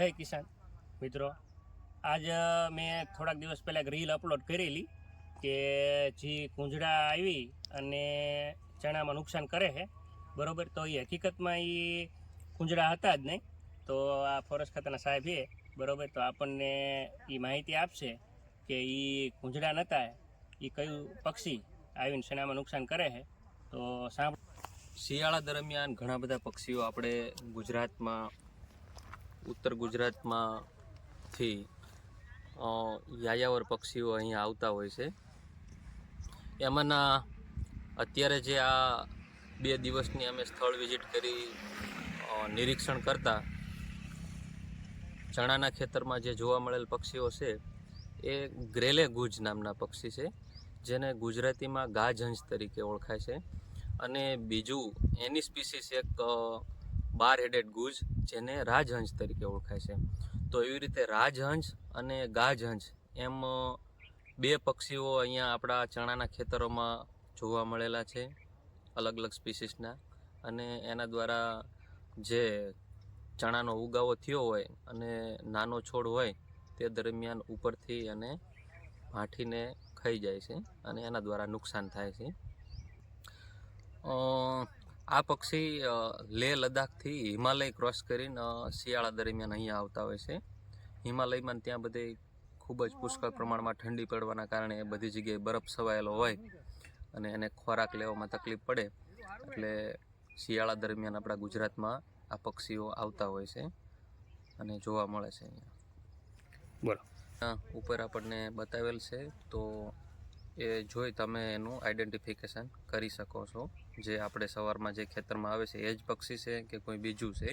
જય કિસાન. મિત્રો, આજ મેં થોડાક દિવસ પહેલાં એક રીલ અપલોડ કરેલી કે જે કુંજડા આવી અને ચણામાં નુકસાન કરે છે. બરોબર? તો એ હકીકતમાં એ કુંજડા હતા જ નહીં. તો આ ફોરેસ્ટ ખાતાના સાહેબ બરાબર? તો આપણને એ માહિતી આપશે કે એ કુંજડા નહોતા એ કયું પક્ષી આવીને ચણામાં નુકસાન કરે છે? તો સાંભળ. શિયાળા દરમિયાન ઘણા બધા પક્ષીઓ આપણે ગુજરાતમાં ઉત્તર ગુજરાતમાંથી યાયાવર પક્ષીઓ અહીંયા આવતા હોય છે. એમાંના અત્યારે જે આ બે દિવસની અમે સ્થળ વિઝિટ કરી નિરીક્ષણ કરતા, ચણાના ખેતરમાં જે જોવા મળેલ પક્ષીઓ છે, એ ગ્રેલે ગુજ નામના પક્ષી છે, જેને ગુજરાતીમાં ગાજંજ તરીકે ઓળખાય છે. અને બીજું એની સ્પીસીસ એક બાર હેડેડ ગુજ જેને રાજહંસ તરીકે ઓળખાય છે. તો એવી રીતે રાજહંસ અને ગાજહંસ એમ બે પક્ષીઓ અહીંયા આપણા ચણાના ખેતરોમાં જોવા મળેલા છે, અલગ અલગ સ્પીસીસના. અને એના દ્વારા જે ચણાનો ઉગાવો થયો હોય અને નાનો છોડ હોય તે દરમિયાન ઉપરથી અને ભાંઠીને ખાઈ જાય છે અને એના દ્વારા નુકસાન થાય છે. આ પક્ષી લેહ લદ્દાખથી હિમાલય ક્રોસ કરીને શિયાળા દરમિયાન અહીંયા આવતા હોય છે. હિમાલયમાં ત્યાં બધે ખૂબ જ પુષ્કળ પ્રમાણમાં ઠંડી પડવાના કારણે બધી જગ્યાએ બરફ છવાયેલો હોય અને એને ખોરાક લેવામાં તકલીફ પડે. એટલે શિયાળા દરમિયાન આપણા ગુજરાતમાં આ પક્ષીઓ આવતા હોય છે અને જોવા મળે છે અહીંયા. બોલો. ઉપર આપણને બતાવેલ છે તો એ જોઈ તમે એનું આઈડેન્ટિફિકેશન કરી શકો છો. જે આપણે સવારમાં જે ખેતરમાં આવે છે, એ જ પક્ષી છે કે કોઈ બીજું છે?